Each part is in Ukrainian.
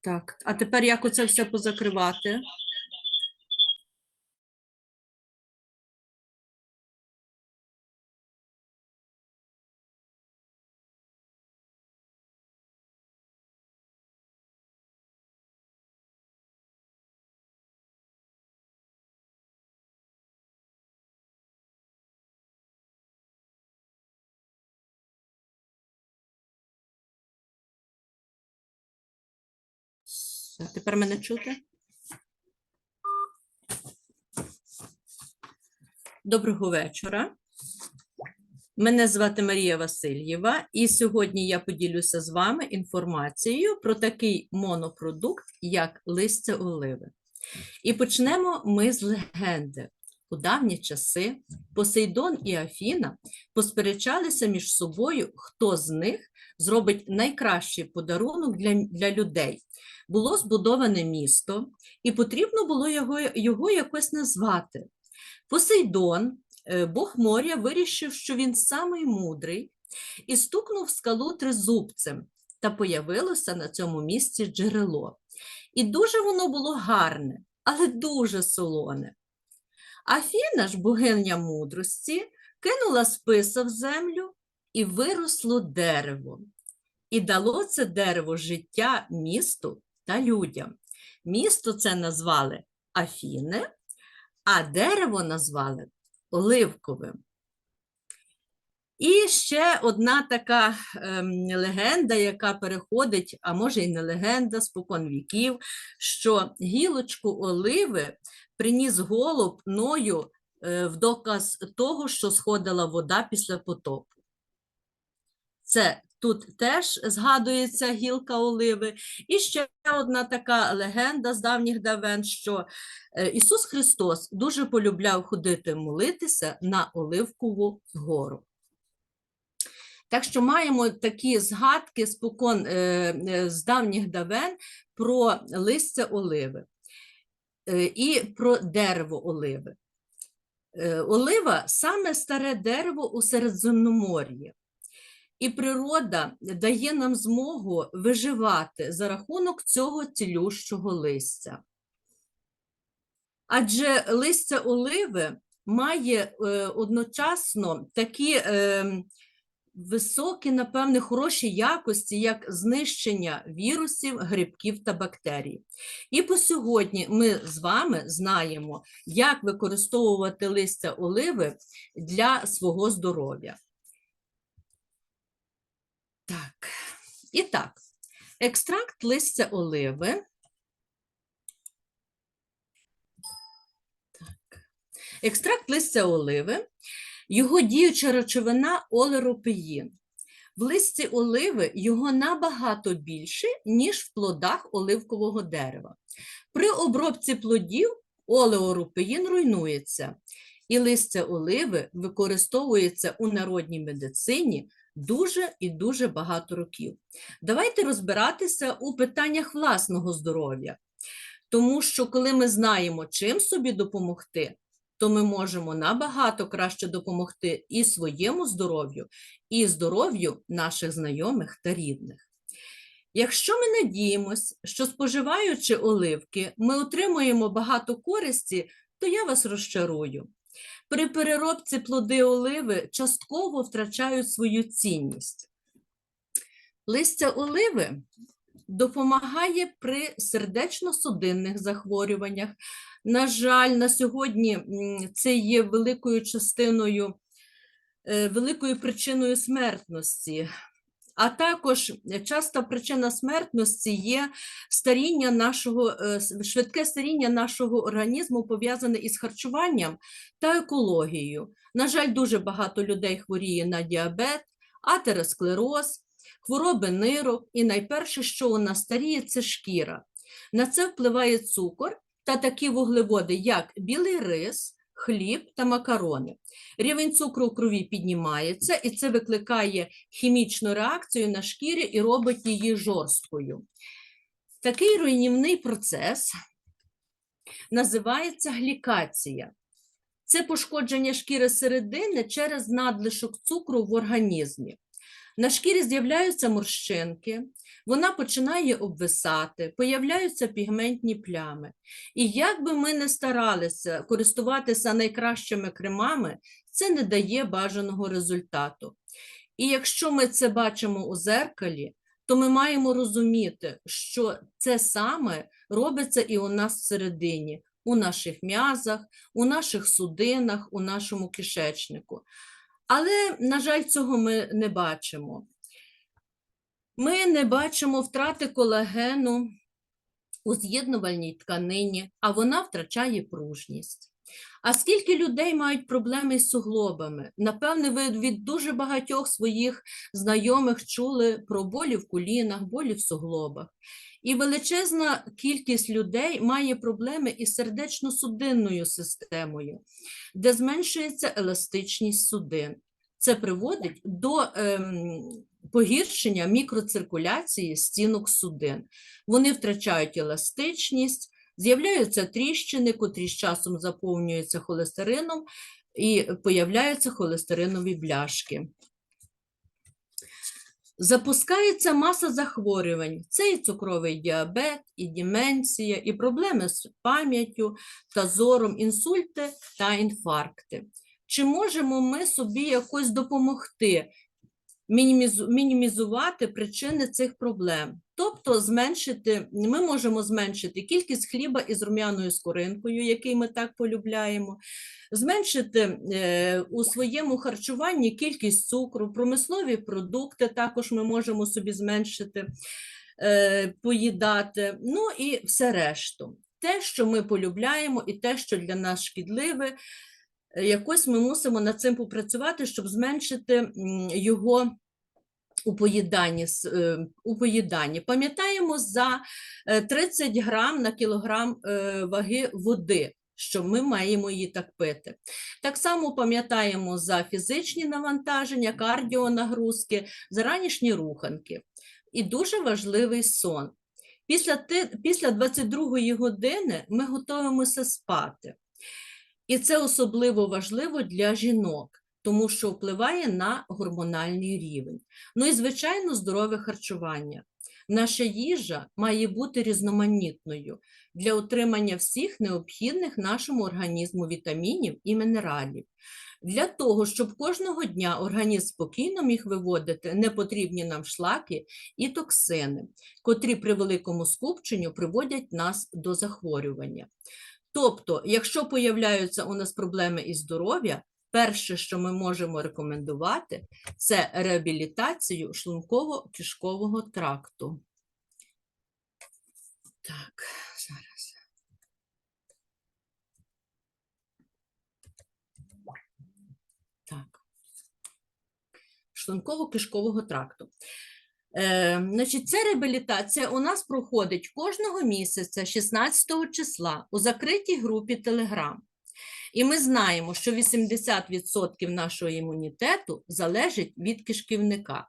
Так, а тепер як оце все позакривати? Все, Тепер мене чути? Доброго вечора. Мене звати Марія Васильєва, і сьогодні я поділюся з вами інформацією про такий монопродукт, як листя оливи. І почнемо ми з легенди. У давні часи Посейдон і Афіна посперечалися між собою, хто з них зробить найкращий подарунок для, для людей. Було збудоване місто, і потрібно було його, його якось назвати. Посейдон, е, Бог моря, вирішив, що він самий мудрий, і стукнув скалу тризубцем, та появилося на цьому місці джерело. І дуже воно було гарне, але дуже солоне. Афіна ж, богиня мудрості, кинула списа в землю і виросло дерево. І дало це дерево життя місту та людям. Місто це назвали Афіни, а дерево назвали Оливковим. І ще одна така ем, легенда, яка переходить, а може і не легенда, спокон віків, що гілочку оливи приніс голуб ною е, в доказ того, що сходила вода після потопу. Це тут теж згадується гілка оливи. І ще одна така легенда з давніх давен, що е, Ісус Христос дуже полюбляв ходити молитися на Оливкову гору. Так що маємо такі згадки спокон е, з давніх давен про листя оливи і про дерево оливи. Е, Олива саме старе дерево у Середземномор'ї. І природа дає нам змогу виживати за рахунок цього цілющого листя. Адже листя оливи має е, одночасно такі е, високі, напевне, хороші якості, як знищення вірусів, грибків та бактерій. І по сьогодні ми з вами знаємо, як використовувати листя оливи для свого здоров'я. Так, і так, екстракт листя оливи. Так. Екстракт листя оливи, його діюча речовина олеропеїн. В листі оливи його набагато більше, ніж в плодах оливкового дерева. При обробці плодів олеоропеїн руйнується, і листя оливи використовується у народній медицині дуже і дуже багато років. Давайте розбиратися у питаннях власного здоров'я, тому що коли ми знаємо, чим собі допомогти, то ми можемо набагато краще допомогти і своєму здоров'ю, і здоров'ю наших знайомих та рідних. Якщо ми надіємось, що споживаючи оливки, ми отримуємо багато користі, то я вас розчарую. При переробці плоди оливи частково втрачають свою цінність. Листя оливи допомагає при сердечно-судинних захворюваннях. На жаль, на сьогодні це є великою частиною, е, великою причиною смертності. А також часта причина смертності є старіння нашого, е, швидке старіння нашого організму пов'язане із харчуванням та екологією. На жаль, дуже багато людей хворіє на діабет, атеросклероз, хвороби нирок, і найперше, що у нас старіє, це шкіра. На це впливає цукор та такі вуглеводи, як білий рис, хліб та макарони. Рівень цукру у крові піднімається, і це викликає хімічну реакцію на шкірі і робить її жорсткою. Такий руйнівний процес називається глікація. Це пошкодження шкіри середини через надлишок цукру в організмі. На шкірі з'являються морщинки, вона починає обвисати, появляються пігментні плями. І як би ми не старалися користуватися найкращими кремами, це не дає бажаного результату. І якщо ми це бачимо у зеркалі, то ми маємо розуміти, що це саме робиться і у нас всередині, у наших м'язах, у наших судинах, у нашому кишечнику. Але, на жаль, цього ми не бачимо. Ми не бачимо втрати колагену у з'єднувальній тканині, а вона втрачає пружність. А скільки людей мають проблеми з суглобами? Напевне, ви від дуже багатьох своїх знайомих чули про болі в колінах, болі в суглобах. І величезна кількість людей має проблеми із сердечно-судинною системою, де зменшується еластичність судин. Це приводить до ем, погіршення мікроциркуляції стінок судин. Вони втрачають еластичність, з'являються тріщини, котрі з часом заповнюються холестерином, і появляються холестеринові бляшки. Запускається маса захворювань. Це і цукровий діабет, і деменція, і проблеми з пам'яттю та зором, інсульти та інфаркти. Чи можемо ми собі якось допомогти мінімізувати причини цих проблем? Тобто зменшити, ми можемо зменшити кількість хліба із рум'яною скоринкою, який ми так полюбляємо, зменшити е, у своєму харчуванні кількість цукру, промислові продукти також ми можемо собі зменшити, е, поїдати, ну і все решту. Те, що ми полюбляємо, і те, що для нас шкідливе, е, якось ми мусимо над цим попрацювати, щоб зменшити його у поїданні. е, у поїданні. Пам'ятаємо за е, 30 грам на кілограм е, ваги води, що ми маємо її так пити. Так само пам'ятаємо за фізичні навантаження, кардіонагрузки, за ранішні руханки. І дуже важливий сон. Після, після 22 години ми готуємося спати. І це особливо важливо для жінок, тому що впливає на гормональний рівень. Ну і, звичайно, здорове харчування. Наша їжа має бути різноманітною для отримання всіх необхідних нашому організму вітамінів і мінералів. Для того, щоб кожного дня організм спокійно міг виводити непотрібні нам шлаки і токсини, котрі при великому скупченню приводять нас до захворювання. Тобто, якщо появляються у нас проблеми із здоров'я, перше, що ми можемо рекомендувати, це реабілітацію шлунково-кишкового тракту. Так, зараз. Так. Шлунково-кишкового тракту. Е, значить, ця реабілітація у нас проходить кожного місяця, 16 числа, у закритій групі Telegram. І ми знаємо, що 80% нашого імунітету залежить від кишківника.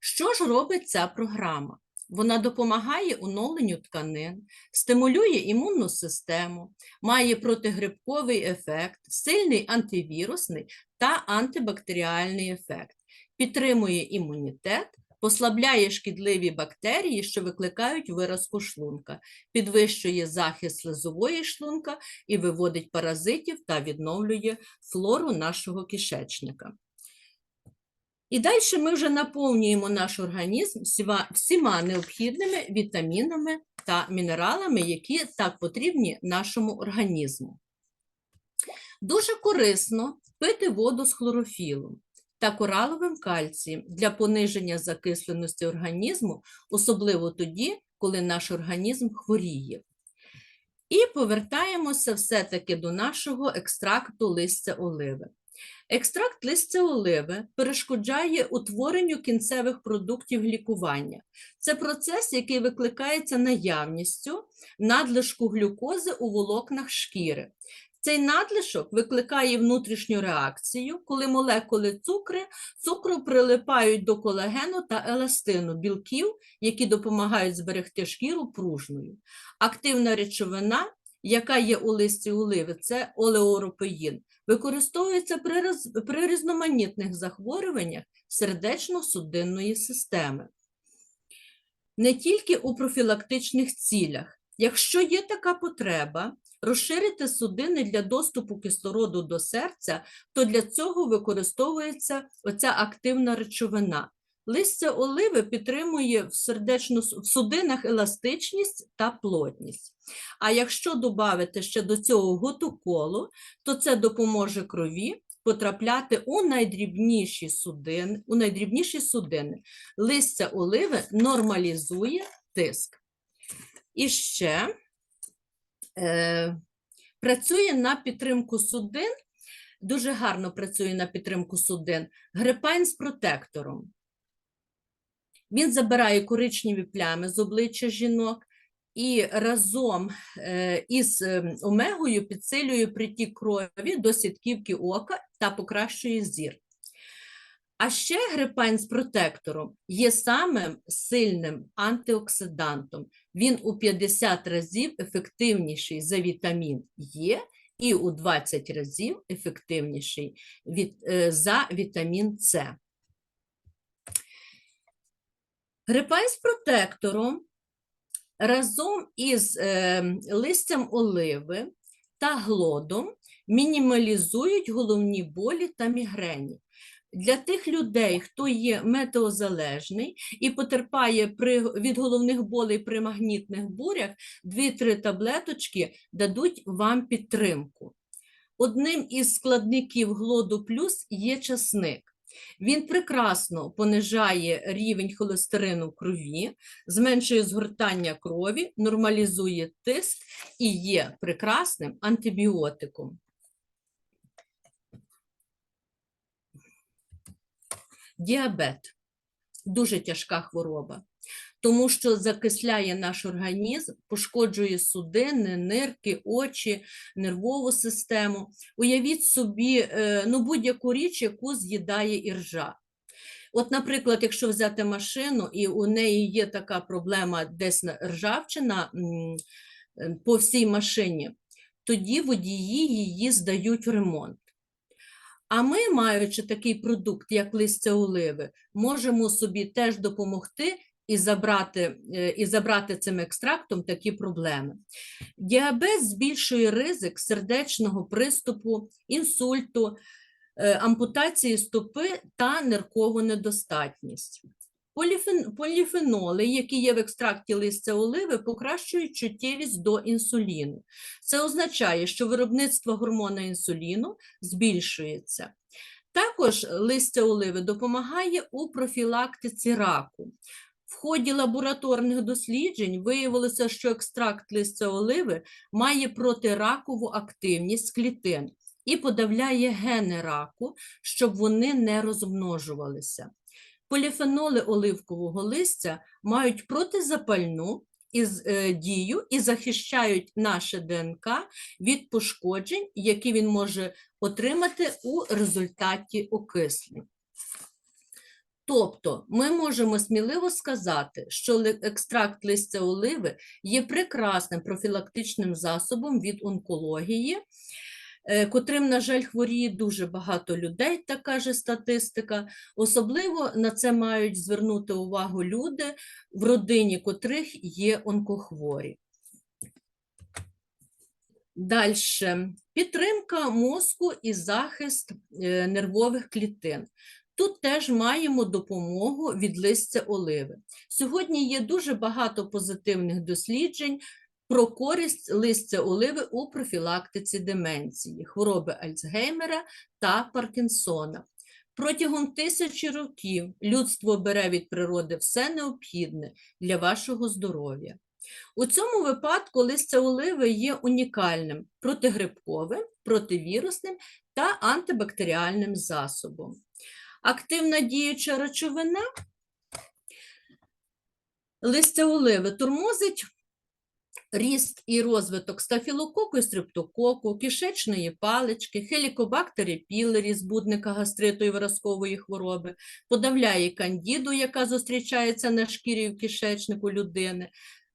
Що ж робить ця програма? Вона допомагає оновленню тканин, стимулює імунну систему, має протигрибковий ефект, сильний антивірусний та антибактеріальний ефект, підтримує імунітет, послабляє шкідливі бактерії, що викликають виразку шлунка, підвищує захист слизової шлунка і виводить паразитів та відновлює флору нашого кишечника. І далі ми вже наповнюємо наш організм всіма, необхідними вітамінами та мінералами, які так потрібні нашому організму. Дуже корисно пити воду з хлорофілом та кораловим кальцієм для пониження закисленості організму, особливо тоді, коли наш організм хворіє. І повертаємося все-таки до нашого екстракту листя оливи. Екстракт листя оливи перешкоджає утворенню кінцевих продуктів лікування. Це процес, який викликається наявністю надлишку глюкози у волокнах шкіри. Цей надлишок викликає внутрішню реакцію, коли молекули цукри, цукру прилипають до колагену та еластину білків, які допомагають зберегти шкіру пружною. Активна речовина яка є у листі оливи, це олеоропеїн, використовується при, при різноманітних захворюваннях сердечно-судинної системи. Не тільки у профілактичних цілях. Якщо є така потреба, розширити судини для доступу кислороду до серця, то для цього використовується оця активна речовина. Листя оливи підтримує в сердечно в судинах еластичність та плотність. А якщо додати ще до цього готоколу, то це допоможе крові потрапляти у найдрібніші судини, у найдрібніші судини. Листя оливи нормалізує тиск. І ще працює на підтримку судин, дуже гарно працює на підтримку судин, грипайн з протектором. Він забирає коричневі плями з обличчя жінок і разом е, із е, омегою підсилює притік крові до сітківки ока та покращує зір. А ще грипайн з протектором є самим сильним антиоксидантом. Він у 50 разів ефективніший за вітамін Е і у 20 разів ефективніший від, е, за вітамін С. Грипайн з протектором разом із е, листям оливи та глодом мінімалізують головні болі та мігрені. Для тих людей, хто є метеозалежний і потерпає при, від головних болей при магнітних бурях, 2-3 таблеточки дадуть вам підтримку. Одним із складників глоду плюс є часник. Він прекрасно понижає рівень холестерину в крові, зменшує згортання крові, нормалізує тиск і є прекрасним антибіотиком. Діабет дуже тяжка хвороба, тому що закисляє наш організм, пошкоджує судини, нирки, очі, нервову систему. Уявіть собі е, ну, будь-яку річ, яку з'їдає іржа. От, наприклад, якщо взяти машину, і у неї є така проблема, десь ржавчина е, по всій машині, тоді водії її здають в ремонт. А ми, маючи такий продукт, як листя оливи, можемо собі теж допомогти і забрати, е, і забрати цим екстрактом такі проблеми. Діабет збільшує ризик сердечного приступу, інсульту, е, ампутації стопи та ниркову недостатність. Поліфен- Поліфеноли, які є в екстракті листя оливи, покращують чуттєвість до інсуліну. Це означає, що виробництво гормону інсуліну збільшується. Також листя оливи допомагає у профілактиці раку. В ході лабораторних досліджень виявилося, що екстракт листя оливи має протиракову активність клітин і подавляє гени раку, щоб вони не розмножувалися. Поліфеноли оливкового листя мають протизапальну із, е, дію і захищають наше ДНК від пошкоджень, які він може отримати у результаті окислень. Тобто ми можемо сміливо сказати, що екстракт листя оливи є прекрасним профілактичним засобом від онкології, котрим, на жаль, хворіє дуже багато людей, так каже статистика. Особливо на це мають звернути увагу люди, в родині котрих є онкохворі. Далі. Підтримка мозку і захист е, нервових клітин. Тут теж маємо допомогу від листя оливи. Сьогодні є дуже багато позитивних досліджень про користь листя оливи у профілактиці деменції, хвороби Альцгеймера та Паркінсона. Протягом тисячі років людство бере від природи все необхідне для вашого здоров'я. У цьому випадку листя оливи є унікальним протигрибковим, противірусним та антибактеріальним засобом. Активна діюча речовина листя оливи тормозить ріст і розвиток стафілококу і стрептококу, кишечної палички, хелікобактері пілері, збудника гастриту і виразкової хвороби, подавляє кандіду, яка зустрічається на шкірі в кишечнику людини,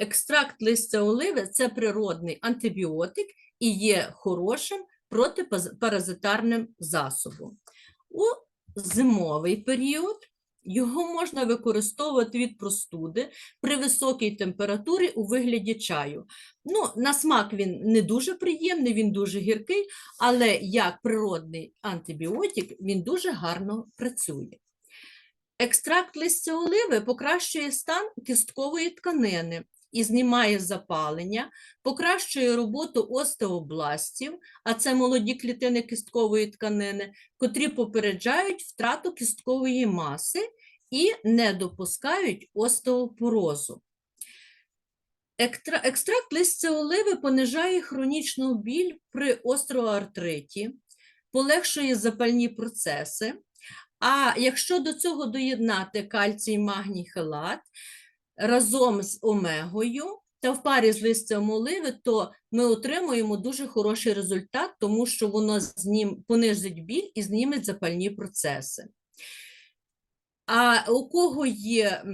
Екстракт листя оливи це природний антибіотик і є хорошим протипаразитарним засобом. У зимовий період його можна використовувати від простуди при високій температурі у вигляді чаю. Ну, на смак він не дуже приємний, він дуже гіркий, але як природний антибіотик він дуже гарно працює. Екстракт листя оливи покращує стан кісткової тканини і знімає запалення, покращує роботу остеобластів, а це молоді клітини кісткової тканини, котрі попереджають втрату кісткової маси і не допускають остеопорозу. Екстракт листя оливи понижає хронічну біль при остеоартриті, полегшує запальні процеси. А якщо до цього доєднати кальцій, магній, хелат разом з омегою та в парі з листям оливи, то ми отримуємо дуже хороший результат, тому що воно знім, понижить біль і зніметь запальні процеси. А у кого є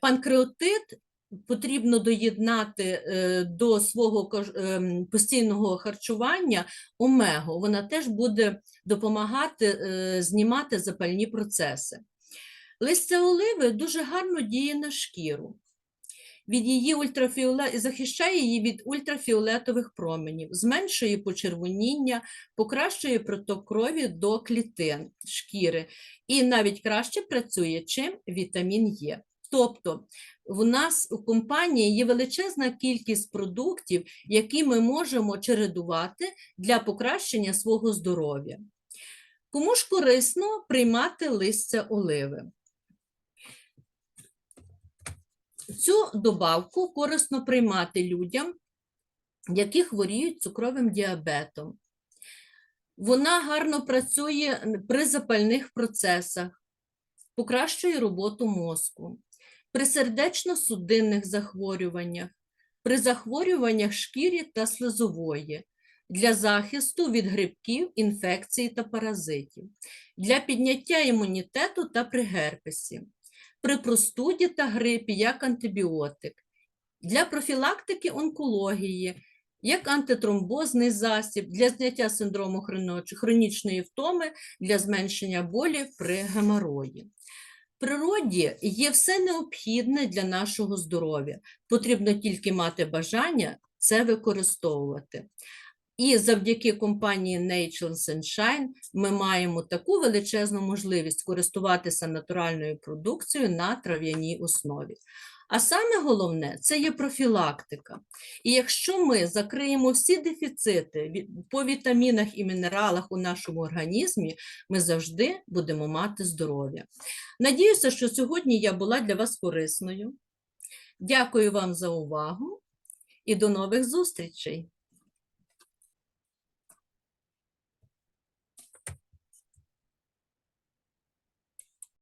панкреатит, потрібно доєднати е, до свого ем, постійного харчування омегу. Вона теж буде допомагати е, знімати запальні процеси. Листя оливи дуже гарно діє на шкіру. Від її ультрафіоле... захищає її від ультрафіолетових променів, зменшує почервоніння, покращує проток крові до клітин шкіри і навіть краще працює, чим вітамін Е. Тобто в нас у компанії є величезна кількість продуктів, які ми можемо чередувати для покращення свого здоров'я. Кому ж корисно приймати листя оливи? Цю добавку корисно приймати людям, які хворіють цукровим діабетом. Вона гарно працює при запальних процесах, покращує роботу мозку, при сердечно-судинних захворюваннях, при захворюваннях шкірі та слизової, для захисту від грибків, інфекцій та паразитів, для підняття імунітету та при герпесі, при простуді та грипі як антибіотик, для профілактики онкології, як антитромбозний засіб, для зняття синдрому хронічної втоми, для зменшення болі при геморої. В природі є все необхідне для нашого здоров'я. Потрібно тільки мати бажання це використовувати. І завдяки компанії Natural Sunshine ми маємо таку величезну можливість користуватися натуральною продукцією на трав'яній основі. А саме головне це є профілактика. І якщо ми закриємо всі дефіцити по вітамінах і мінералах у нашому організмі, ми завжди будемо мати здоров'я. Надіюся, що сьогодні я була для вас корисною. Дякую вам за увагу і до нових зустрічей!